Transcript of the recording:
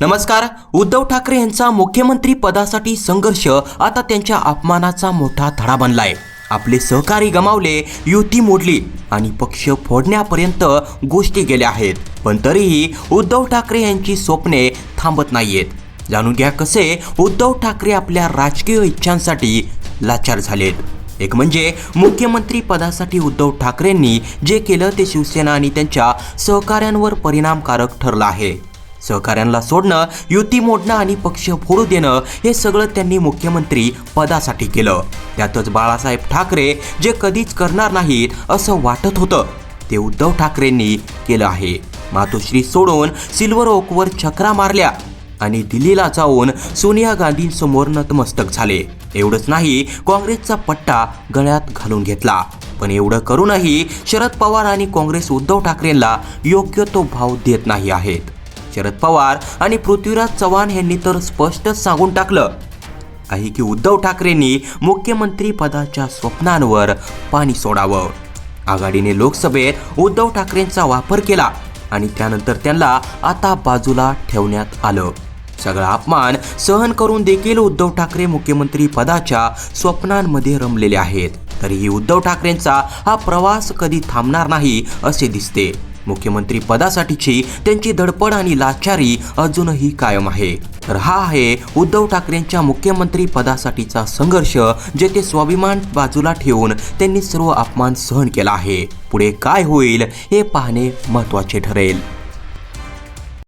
नमस्कार उद्धव ठाकरे यांचा मुख्यमंत्री पदासाठी संघर्ष आता त्यांच्या अपमानाचा मोठा धडा बनलाय. आपले सहकारी गमावले युती मोडली आणि पक्ष फोडण्यापर्यंत गोष्टी गेल्या आहेत. पण तरीही उद्धव ठाकरे यांची स्वप्ने थांबत नाहीयेत. जाणून घ्या कसे उद्धव ठाकरे आपल्या राजकीय इच्छांसाठी लाचार झालेत. एक म्हणजे मुख्यमंत्री पदासाठी उद्धव ठाकरेंनी जे केलं ते शिवसेना आणि त्यांच्या सहकाऱ्यांवर परिणामकारक ठरलं आहे. सहकाऱ्यांना सोडणं युती मोडणं आणि पक्ष फोडू देणं हे सगळं त्यांनी मुख्यमंत्री पदासाठी केलं. त्यातच बाळासाहेब ठाकरे जे कधीच करणार नाहीत असं वाटत होतं ते उद्धव ठाकरेंनी केलं आहे. मातोश्री सोडून सिल्वर ओकवर चक्रा मारल्या आणि दिल्लीला जाऊन सोनिया गांधींसमोर नतमस्तक झाले. एवढंच नाही काँग्रेसचा पट्टा गळ्यात घालून घेतला. पण एवढं करूनही शरद पवार आणि काँग्रेस उद्धव ठाकरेंना योग्य तो भाव देत नाही आहेत. शरद पवार आणि पृथ्वीराज चव्हाण यांनी तर स्पष्टच सांगून टाकलं. आहे की उद्धव ठाकरेंनी मुख्यमंत्री पदाच्या स्वप्नांवर पाणी सोडावं. आघाडीने लोकसभेत उद्धव ठाकरेंचा वापर केला आणि त्यानंतर त्यांना आता बाजूला ठेवण्यात आलं. सगळा अपमान सहन करून देखील उद्धव ठाकरे मुख्यमंत्री पदाच्या स्वप्नांमध्ये रमलेले आहेत. तरीही उद्धव ठाकरेंचा हा प्रवास कधी थांबणार नाही असे दिसते. मुख्यमंत्री पदासाठीची त्यांची धडपड आणि लाचारी अजूनही कायम आहे. तर हा आहे उद्धव ठाकरेंच्या मुख्यमंत्री पदासाठीचा संघर्ष जेथे स्वाभिमान बाजूला ठेवून त्यांनी सर्व अपमान सहन केला आहे. पुढे काय होईल हे पाहणे महत्त्वाचे ठरेल.